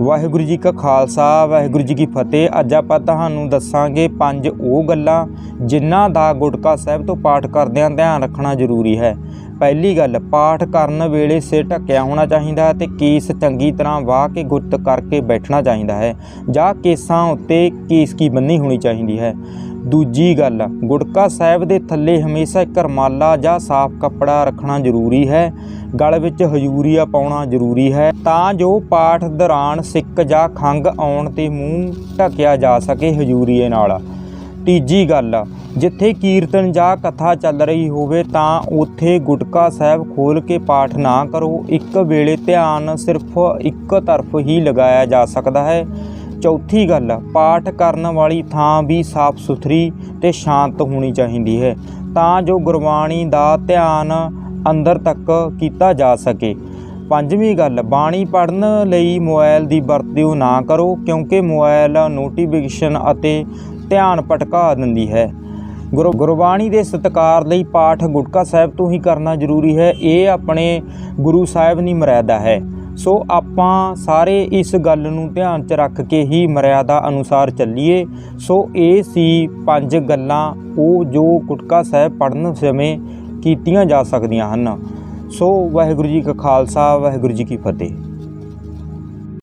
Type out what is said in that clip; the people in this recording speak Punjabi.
ਵਾਹਿਗੁਰੂ ਜੀ ਕਾ ਖਾਲਸਾ, ਵਾਹਿਗੁਰੂ ਜੀ ਕੀ ਫਤਿਹ। ਅੱਜ ਆਪਾਂ ਤੁਹਾਨੂੰ ਦੱਸਾਂਗੇ ਪੰਜ ਉਹ ਗੱਲਾਂ ਜਿਨ੍ਹਾਂ ਦਾ ਗੁਟਕਾ ਸਾਹਿਬ ਤੋਂ ਪਾਠ ਕਰਦਿਆਂ ਧਿਆਨ ਰੱਖਣਾ ਜ਼ਰੂਰੀ ਹੈ। ਪਹਿਲੀ ਗੱਲ, ਪਾਠ ਕਰਨ ਵੇਲੇ ਸਿਰ ਢੱਕਿਆ ਹੋਣਾ ਚਾਹੀਦਾ ਹੈ ਤੇ ਕੇਸ ਚੰਗੀ ਤਰ੍ਹਾਂ ਵਾਹ ਕੇ ਗੁੱਤ ਕਰਕੇ ਬੈਠਣਾ ਚਾਹੀਦਾ ਹੈ, ਜਾਂ ਕੇਸਾਂ ਉੱਤੇ ਕੇਸ ਕੀ ਬੰਨੀ ਹੋਣੀ ਚਾਹੀਦੀ ਹੈ। ਦੂਜੀ ਗੱਲ ਗੁਟਕਾ ਸਾਹਿਬ ਦੇ ਥੱਲੇ ਹਮੇਸ਼ਾ ਇੱਕ ਰਮਾਲਾ ਜਾਂ ਸਾਫ਼ ਕੱਪੜਾ ਰੱਖਣਾ ਜ਼ਰੂਰੀ ਹੈ, ਗਲ ਵਿੱਚ ਹਜੂਰੀਆ ਪਾਉਣਾ ਜ਼ਰੂਰੀ ਹੈ, ਤਾਂ ਜੋ ਪਾਠ ਦੌਰਾਨ ਸਿੱਕ ਜਾਂ ਖੰਗ ਆਉਣ ਤੇ ਮੂੰਹ ਢੱਕਿਆ ਜਾ ਸਕੇ ਹਜੂਰੀਏ ਨਾਲ। ਤੀਜੀ ਗੱਲ, ਜਿੱਥੇ ਕੀਰਤਨ ਜਾਂ ਕਥਾ ਚੱਲ ਰਹੀ ਹੋਵੇ ਤਾਂ ਉੱਥੇ ਗੁਟਕਾ ਸਾਹਿਬ ਖੋਲ ਕੇ ਪਾਠ ਨਾ ਕਰੋ। ਇੱਕ ਵੇਲੇ ਧਿਆਨ ਸਿਰਫ ਇੱਕ ਤਰਫ ਹੀ ਲਗਾਇਆ ਜਾ ਸਕਦਾ ਹੈ। ਚੌਥੀ ਗੱਲ, ਪਾਠ ਕਰਨ ਵਾਲੀ ਥਾਂ ਵੀ ਸਾਫ਼ ਸੁਥਰੀ ਤੇ ਸ਼ਾਂਤ ਹੋਣੀ ਚਾਹੀਦੀ ਹੈ, ਤਾਂ ਜੋ ਗੁਰਬਾਣੀ ਦਾ ਧਿਆਨ ਅੰਦਰ ਤੱਕ ਕੀਤਾ ਜਾ ਸਕੇ। ਪੰਜਵੀਂ ਗੱਲ, ਬਾਣੀ ਪੜ੍ਹਨ ਲਈ ਮੋਬਾਈਲ ਦੀ ਵਰਤੋਂ ਨਾ ਕਰੋ, ਕਿਉਂਕਿ ਮੋਬਾਈਲ ਨੋਟੀਫਿਕੇਸ਼ਨ ਅਤੇ ਧਿਆਨ ਭਟਕਾ ਦਿੰਦੀ ਹੈ। ਗੁਰੂ, ਗੁਰਬਾਣੀ ਦੇ ਸਤਿਕਾਰ ਲਈ ਪਾਠ ਗੁਟਕਾ ਸਾਹਿਬ ਤੋਂ ਹੀ ਕਰਨਾ ਜ਼ਰੂਰੀ ਹੈ। ਇਹ ਆਪਣੇ ਗੁਰੂ ਸਾਹਿਬ ਦੀ ਮਰਿਆਦਾ ਹੈ। ਸੋ ਆਪਾਂ ਸਾਰੇ ਇਸ ਗੱਲ ਨੂੰ ਧਿਆਨ 'ਚ ਰੱਖ ਕੇ ਹੀ ਮਰਿਆਦਾ ਅਨੁਸਾਰ ਚੱਲੀਏ। ਸੋ ਇਹ ਸੀ ਪੰਜ ਗੱਲਾਂ, ਉਹ ਜੋ ਗੁਟਕਾ ਸਾਹਿਬ ਪੜ੍ਹਨ ਸਮੇਂ ਕੀਤੀਆਂ ਜਾ ਸਕਦੀਆਂ ਹਨ। ਸੋ ਵਾਹਿਗੁਰੂ ਜੀ ਕਾ ਖਾਲਸਾ, ਵਾਹਿਗੁਰੂ ਜੀ ਕੀ ਫਤਿਹ।